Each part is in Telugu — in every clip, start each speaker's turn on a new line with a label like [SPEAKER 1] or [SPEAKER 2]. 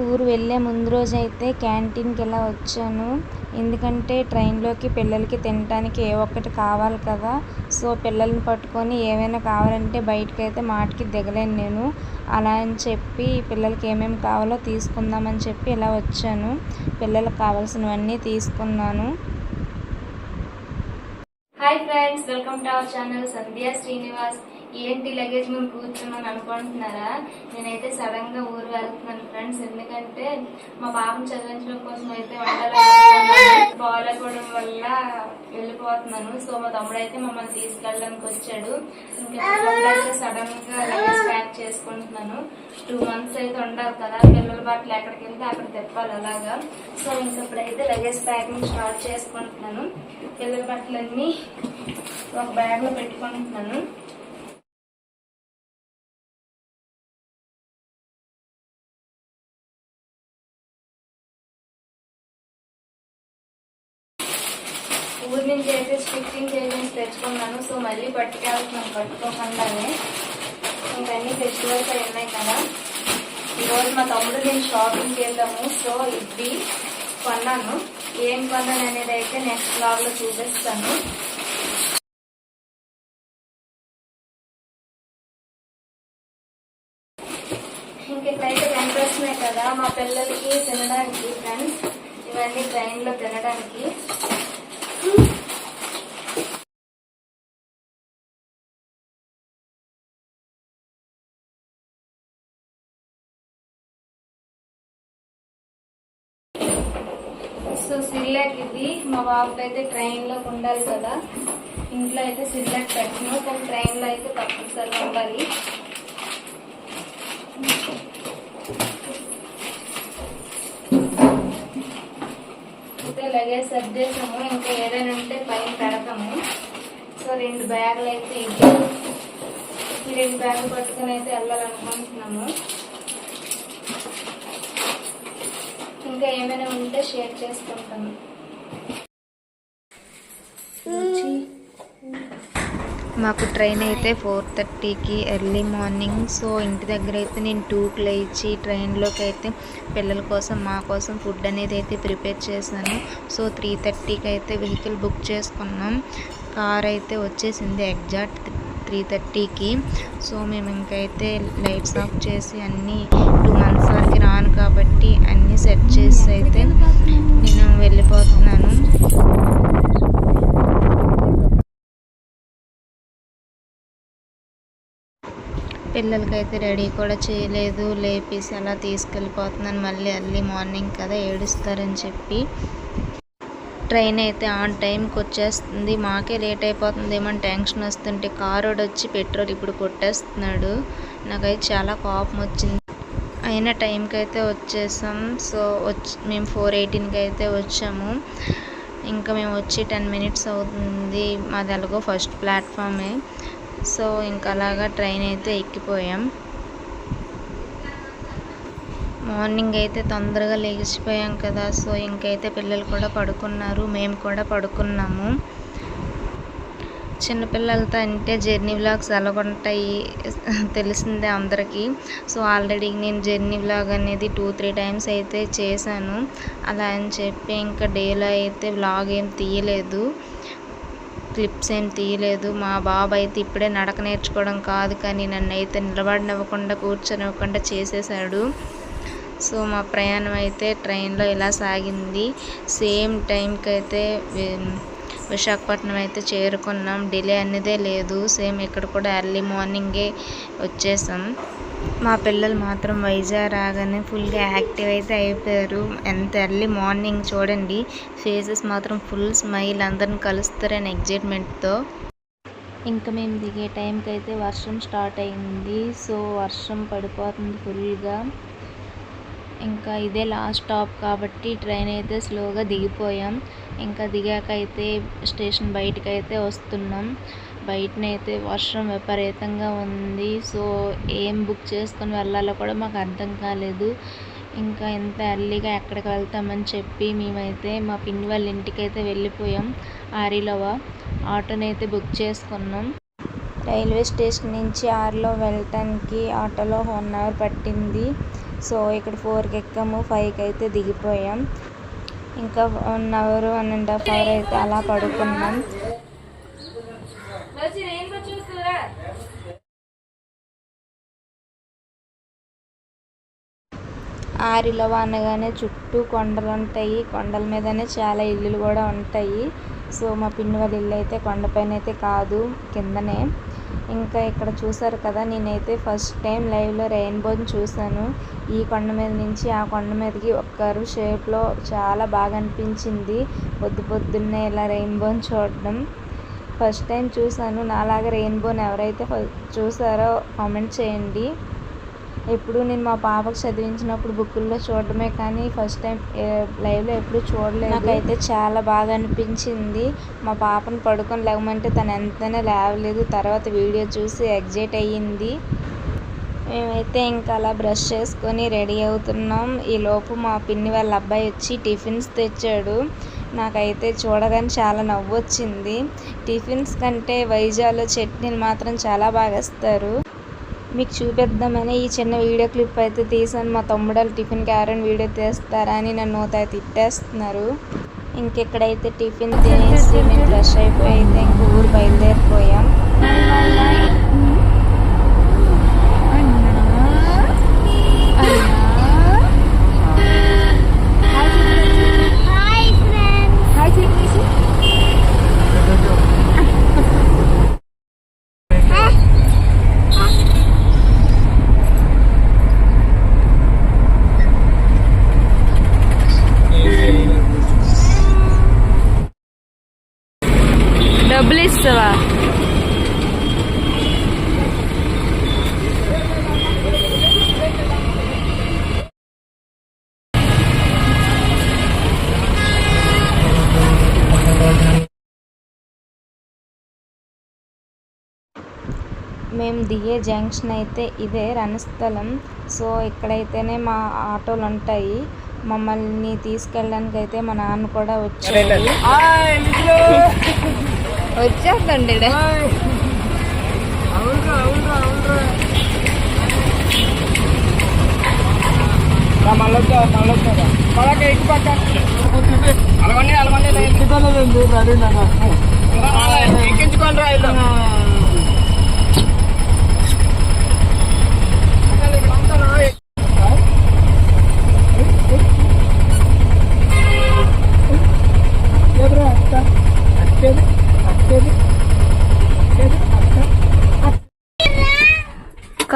[SPEAKER 1] ఊరు వెళ్ళే ముందు రోజు అయితే క్యాంటీన్కి ఇలా వచ్చాను? ఎందుకంటే ట్రైన్లోకి పిల్లలకి తినడానికి ఏ ఒక్కటి కావాలి కదా. సో పిల్లల్ని పట్టుకొని ఏమైనా కావాలంటే బయటకు అయితే మాటకి దిగలేను నేను. అలా అని చెప్పి పిల్లలకి ఏమేమి కావాలో తీసుకుందామని చెప్పి ఇలా వచ్చాను. పిల్లలకు కావాల్సినవన్నీ తీసుకున్నాను. Hi friends welcome to our channel Sandhya Srinivas ఏంటి లగేజ్ ముందు కూర్చున్నాను అనుకుంటున్నారా? నేనైతే సడన్గా ఊరు వెళ్తున్నాను ఫ్రెండ్స్ ఎందుకంటే మా పాపను చదివించడం కోసం అయితే బాగాలేకపోవడం వల్ల వెళ్ళిపోతున్నాను. సో మా తమ్ముడు అయితే మమ్మల్ని తీసుకెళ్ళడానికి వచ్చాడు. ఇంకా అయితే సడన్గా లగేజ్ ప్యాక్ చేసుకుంటున్నాను. టూ మంత్స్ అయితే ఉండాలి కదా. పిల్లల బట్టలు ఎక్కడికి వెళ్తే అక్కడ తిప్పాలి అలాగా. సో ఇంక ఇప్పుడైతే లగేజ్ ప్యాకింగ్ స్టార్ట్ చేసుకుంటున్నాను. పిల్లల బట్టలన్నీ ఒక బ్యాగ్లో పెట్టుకుంటున్నాను. ఊరి నుంచి అయితే స్టిచ్చింగ్ చేయించి తెచ్చుకున్నాను. సో మళ్ళీ పట్టుకెళ్తున్నాను పట్టుకోకుండానే. ఇంకా అన్ని ఫెస్టివల్స్ అయి ఉన్నాయి కదా. ఈరోజు మా తమ్ముడు నేను షాపింగ్కి వెళ్దాము. సో ఇది కొన్నాను. ఏం కొన్నాను అనేది అయితే నెక్స్ట్ బ్లాగ్లో చూపిస్తాను. ఇంక కనిపిస్తున్నాయి కదా మా పిల్లలకి తినడానికి ఫ్రెండ్స్ ఇవన్నీ ట్రైన్లో తినడానికి సో సిర్లాక్ ఇది. మా బాబుకి అయితే ట్రైన్లో ఉండాలి కదా. ఇంట్లో అయితే సిర్లాక్ పెట్టను. కానీ ట్రైన్లో అయితే తప్పనిసరిగా ఉండాలి. అయితే లగేజ్ సర్దేశాము ఇంకా ఏదైనా ఉంటే పైన పెడతాము. సో రెండు బ్యాగులు అయితే ఇది ఈ రెండు బ్యాగులు పట్టుకొని అయితే వెళ్ళాలనుకుంటున్నాము. ఇంకా ఏమైనా ఉంటే షేర్ చేసుకుంటాను మాకు ట్రైన్ అయితే ఫోర్ థర్టీకి ఎర్లీ మార్నింగ్. సో ఇంటి దగ్గర అయితే నేను టూకి లేచి ట్రైన్లోకి అయితే పిల్లల కోసం మా కోసం ఫుడ్ అనేది అయితే ప్రిపేర్ చేశాను. సో త్రీ థర్టీకి అయితే వెహికల్ బుక్ చేసుకున్నాం. కార్ అయితే వచ్చేసింది ఎగ్జాక్ట్ త్రీ థర్టీకి సో మేము ఇంకైతే లైట్స్ ఆఫ్ చేసి అన్నీ టూ మంత్స్ వరకు రాను కాబట్టి అన్నీ సెట్ చేసి అయితే నేను వెళ్ళిపోతున్నాను. పిల్లలకైతే రెడీ కూడా చేయలేదు. లేపేసి అలా తీసుకెళ్ళిపోతున్నాను. మళ్ళీ ఎర్లీ మార్నింగ్ కదా ఏడుస్తారని చెప్పి. ట్రైన్ అయితే ఆన్ టైంకి వచ్చేస్తుంది. మాకే లేట్ అయిపోతుంది. ఏమని టెన్షన్ వస్తుంటే కారు వచ్చి పెట్రోల్ ఇప్పుడు కొట్టేస్తున్నాడు. నాకైతే చాలా కోపం వచ్చింది. అయిన టైంకి అయితే వచ్చేసాం. సో వచ్చి మేము ఫోర్ ఎయిటీన్కి అయితే వచ్చాము. ఇంకా మేము వచ్చి టెన్ మినిట్స్ అవుతుంది. మాది ఎలాగో ఫస్ట్ ప్లాట్ఫామే. సో ఇంకా అలాగా ట్రైన్ అయితే ఎక్కిపోయాం. మార్నింగ్ అయితే తొందరగా లేచిపోయాం కదా సో ఇంకైతే పిల్లలు కూడా పడుకున్నారు మేము కూడా పడుకున్నాము. చిన్నపిల్లలతో అంటే జర్నీ వ్లాగ్స్ ఎలాగుంటాయి తెలిసిందే అందరికీ. సో ఆల్రెడీ నేను జర్నీ వ్లాగ్ అనేది టూ త్రీ టైమ్స్ అయితే చేశాను. అలా అని చెప్పి ఇంకా డేలో అయితే వ్లాగ్ ఏం తీయలేదు క్లిప్స్ ఏం తీయలేదు. మా బాబు అయితే ఇప్పుడే నడక నేర్చుకోవడం కాదు కానీ నన్ను అయితే నిలబడినవ్వకుండా కూర్చొనివ్వకుండా చేసేసాడు. సో మా ప్రయాణం అయితే ట్రైన్లో ఇలా సాగింది సేమ్ టైంకి అయితే విశాఖపట్నం అయితే చేరుకున్నాం. డిలే అనేదే లేదు. సేమ్ ఇక్కడ కూడా ఎర్లీ మార్నింగే వచ్చేసాం. మా పిల్లలు మాత్రం వైజాగ్ రాగానే ఫుల్గా యాక్టివ్ అయితే అయిపోయారు. ఎంత ఎర్లీ మార్నింగ్ చూడండి. ఫేసెస్ మాత్రం ఫుల్ స్మైల్. అందరిని కలుస్తారని ఎగ్జైట్మెంట్తో ఇంకా మేము దిగే టైంకి అయితే వర్షం స్టార్ట్ అయింది. సో వర్షం పడిపోతుంది ఫుల్గా. ఇంకా ఇదే లాస్ట్ స్టాప్ కాబట్టి ట్రైన్ అయితే స్లోగా దిగిపోయాం. ఇంకా దిగాక అయితే స్టేషన్ బయటకు అయితే వస్తున్నాం. బయటనైతే వర్షం విపరీతంగా ఉంది. సో ఏం బుక్ చేసుకొని వెళ్ళాలో కూడా మాకు అర్థం కాలేదు. ఇంకా ఎంత ఎర్లీగా ఎక్కడికి వెళ్తామని చెప్పి మేమైతే మా పిన్ని వాళ్ళ ఇంటికి అయితే వెళ్ళిపోయాం. ఆరిలోవ ఆటోని అయితే బుక్ చేసుకున్నాం. రైల్వే స్టేషన్ నుంచి ఆర్లో వెళ్ళటానికి ఆటోలో వన్ అవర్ పట్టింది. సో ఇక్కడ ఫోర్కి ఎక్కాము ఫైవ్కి అయితే దిగిపోయాం. ఇంకా one hour one and half hour అయితే అలా పడుకున్నాం. ఆరిలో అనగానే చుట్టూ కొండలు ఉంటాయి కొండల మీదనే చాలా ఇల్లులు కూడా ఉంటాయి. సో మా పిన్ని వాళ్ళ ఇల్లు అయితే కొండపైన అయితే కాదు కిందనే. ఇంకా ఇక్కడ చూసారు కదా నేనైతే ఫస్ట్ టైం లైవ్లో రెయిన్బోని చూశాను ఈ కొండ మీద నుంచి ఆ కొండ మీదకి ఒక్కరు షేప్లో చాలా బాగా అనిపించింది. పొద్దు పొద్దున్నే ఇలా రెయిన్బోని చూడడం. ఫస్ట్ టైం చూశాను నాలాగా రెయిన్బోని ఎవరైతే చూసారో కామెంట్ చేయండి. ఎప్పుడు నేను మా పాపకు చదివించినప్పుడు బుక్కుల్లో చూడడమే కానీ ఫస్ట్ టైం లైవ్లో ఎప్పుడు చూడలేదు. నాకైతే చాలా బాగా అనిపించింది. మా పాపను పడుకొని లేవమంటే తను ఎంతైనా లేవలేదు. తర్వాత వీడియో చూసి ఎగ్జైట్ అయ్యింది. మేమైతే ఇంకా అలా బ్రష్ చేసుకొని రెడీ అవుతున్నాం. ఈ లోపు మా పిన్ని వాళ్ళ అబ్బాయి వచ్చి టిఫిన్స్ తెచ్చాడు. నాకైతే చూడగానే చాలా నవ్వు వచ్చింది టిఫిన్స్ కంటే వైజాగ్లో చట్నీలు మాత్రం చాలా బాగా ఇస్తారు మీకు చూపిద్దామని ఈ చిన్న వీడియో క్లిప్ అయితే తీసాను మా తమ్ముడలు టిఫిన్ క్యారెన్ వీడియో తీస్తారా అని నన్ను అయితే తిట్టేస్తున్నారు. ఇంకెక్కడైతే టిఫిన్ తినేసి మేము ఫ్రెష్ అయిపోయి అయితే ఇంక ఊరు బయలుదేరిపోయాం. మేము దిగే జంక్షన్ అయితే ఇదే రణస్థలం సో ఇక్కడైతేనే మా ఆటోలు ఉంటాయి మమ్మల్ని తీసుకెళ్ళడానికి అయితే మా నాన్న కూడా వచ్చాడు. వచ్చేస్తండి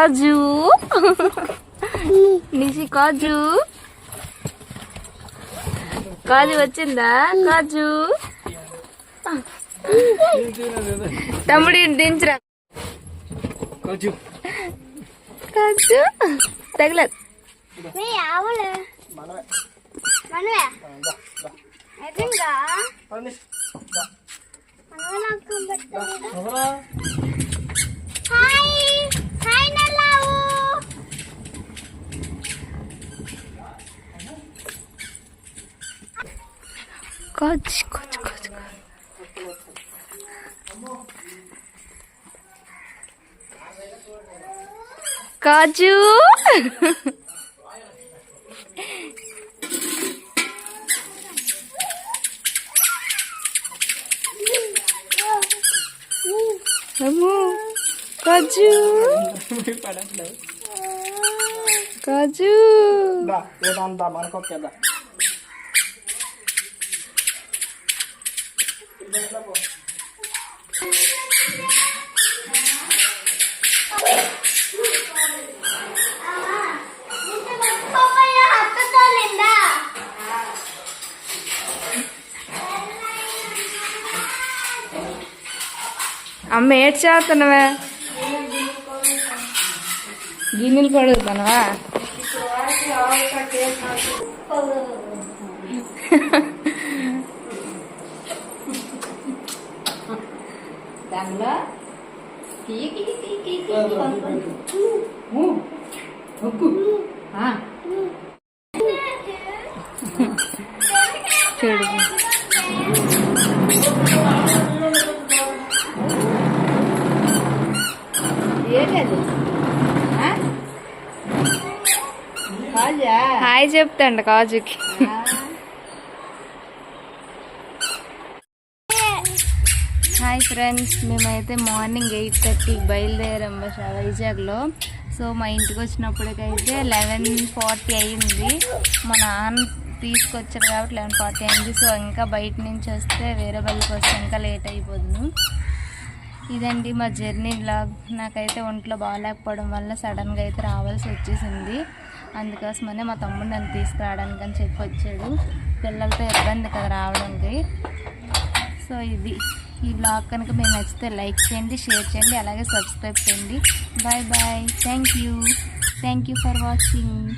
[SPEAKER 1] కాజు. నిసి కాజు. కాజు వచ్చిందా? కాజు. తమ్ముడి దించరా కాజు. తగలదు.
[SPEAKER 2] మీ ఆవులు. మనవే ఎదురుగా మనవే నాకు పెట్టలేదు హాయ్ హాయ్ నల్లావు
[SPEAKER 1] కాజు కాజు కాజు కాజు అమ్మో కాజు కాజు
[SPEAKER 3] మనకొక్కేదా
[SPEAKER 2] పప్పయ్య హత్తతోలిందా
[SPEAKER 1] అమ్మ ఏడ్ చేస్తున్నావా గిన్నెలు కడుగుతానవా దానిలో చూడు. హాయ్ చెప్తాండి కాజుకి. హాయ్ ఫ్రెండ్స్ మేమైతే మార్నింగ్ ఎయిట్ థర్టీకి బయలుదేరాం బస్ వైజాగ్లో సో మా ఇంటికి వచ్చినప్పటికైతే లెవెన్ ఫార్టీ అయింది. మా నాన్న తీసుకొచ్చారు కాబట్టి లెవెన్ ఫార్టీ అయింది. సో ఇంకా బయట నుంచి వస్తే వేరే వాళ్ళకి వస్తే ఇంకా లేట్ అయిపోతుంది. ఇదండి మా జర్నీ బ్లాగ్ నాకైతే ఒంట్లో బాగాలేకపోవడం వల్ల సడన్గా అయితే రావాల్సి వచ్చేసింది. అందుకోసమనే మా తమ్ముడు నన్ను తీసుకురావడానికి అని చెప్పి వచ్చాడు పిల్లలతో ఇబ్బంది కదా రావడానికి. సో ఇది. ఈ బ్లాగ్ కనుక మీకు నచ్చితే లైక్ చేయండి షేర్ చేయండి అలాగే సబ్స్క్రైబ్ చేయండి. Bye bye thank you thank you for watching